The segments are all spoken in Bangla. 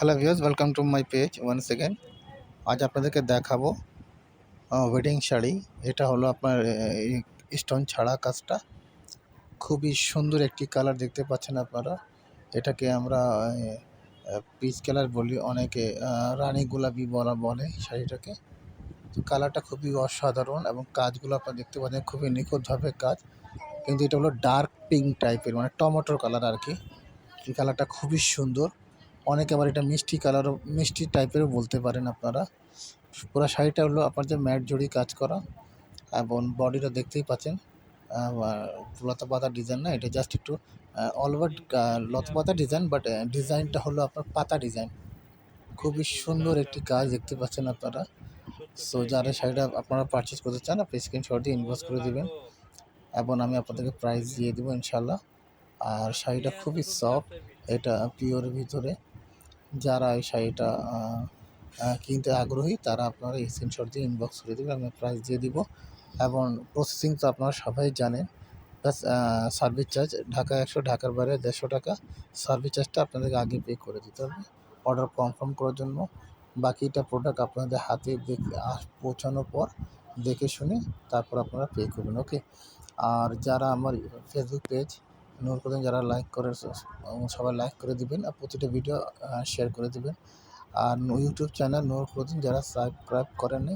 Hello viewers welcome to my page one second আজ আপনাদেরকে দেখাবো ওয়েডিং শাড়ি। এটা হলো আপনার স্টোন ছাড়া কাজটা। খুবই সুন্দর একটি কালার দেখতে পাচ্ছেন আপনারা। এটাকে আমরা পিচ কালার বলি অনেকে রানী গোলাপি বলা বলে শাড়িটাকে। কালারটা খুবই অসাধারণ এবং কাজগুলো আপনারা দেখতে পাচ্ছেন, খুবই নিখুঁতভাবে কাজ। কিন্তু এটা হলো ডার্ক পিঙ্ক টাইপের মানে টমেটোর কালার আর কি। এই কালারটা খুবই সুন্দর। অনেকে আবার এটা মিষ্টি কালারও, মিষ্টি টাইপেরও বলতে পারেন আপনারা। পুরো শাড়িটা হলো আপনার যে ম্যাট জড়ি কাজ করা এবং বডিটা দেখতেই পাচ্ছেন। লতা পাতা ডিজাইন না, এটা জাস্ট একটু অল ওভার লতা পাতা ডিজাইন বাট ডিজাইনটা হলো আপনার পাতা ডিজাইন খুবই সুন্দর একটি কাজ দেখতে পাচ্ছেন আপনারা। সো যারা শাড়িটা আপনারা পারচেস করতে চান, আপনি স্ক্রিনশট দিয়ে ইনভয়েস করে দেবেন। এবং আমি আপনাদেরকে প্রাইস দিয়ে দেবো ইনশাল্লাহ আর শাড়িটা খুবই সফট এটা পিওর ভিতরে। যারা এই শাড়িটা কিনতে আগ্রহী, তারা আপনারা এই স্ক্রিনশট দিয়ে ইনবক্স করে দেবেন, আমি প্রাইস দিয়ে দিব। এবং প্রসেসিং তো আপনারা সবাই জানেন প্লাস সার্ভিস চার্জ ঢাকা একশো, ঢাকার বাইরে দেড়শো টাকা। সার্ভিস চার্জটা আপনাদেরকে আগে পে করে দিতে হবে অর্ডার কনফার্ম করার জন্য। বাকিটা প্রোডাক্ট আপনাদের হাতে দেখে পৌঁছানোর পর দেখে শুনে তারপর আপনারা পে করবেন ওকে আর যারা আমার ফেসবুক পেজ নূর করেন যারা লাইক করে সবাই লাইক করে দিবেন আর প্রতিটা ভিডিও শেয়ার করে দিবেন। আর ইউটিউব চ্যানেল নূর ক্লোদিং যারা সাবস্ক্রাইব করেননি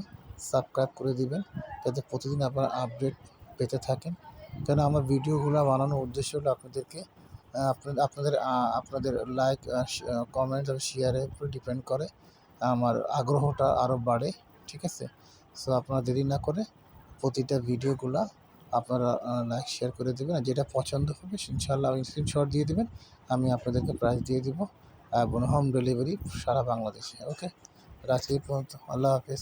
সাবস্ক্রাইব করে দিবেন যাতে প্রতিদিন আপনারা আপডেট পেতে থাকেন। কেন আমার ভিডিওগুলো বানানোর উদ্দেশ্য হলো আপনাদেরকে আপনাদের আপনাদের লাইক কমেন্ট এবং শেয়ারের উপরে ডিপেন্ড করে। আমার আগ্রহটা আরও বাড়ে, ঠিক আছে? সো আপনারা দেরি না করে প্রতিটা ভিডিওগুলা আপনারা লাইক শেয়ার করে দেবেন। আর যেটা পছন্দ হবে ইনশাল্লাহ স্ক্রিনশট দিয়ে দেবেন। আমি আপনাদেরকে প্রাইস দিয়ে দিব। এবং হোম ডেলিভারি সারা বাংলাদেশে ওকে রাত্রি পর্যন্ত। আল্লাহ হাফেজ।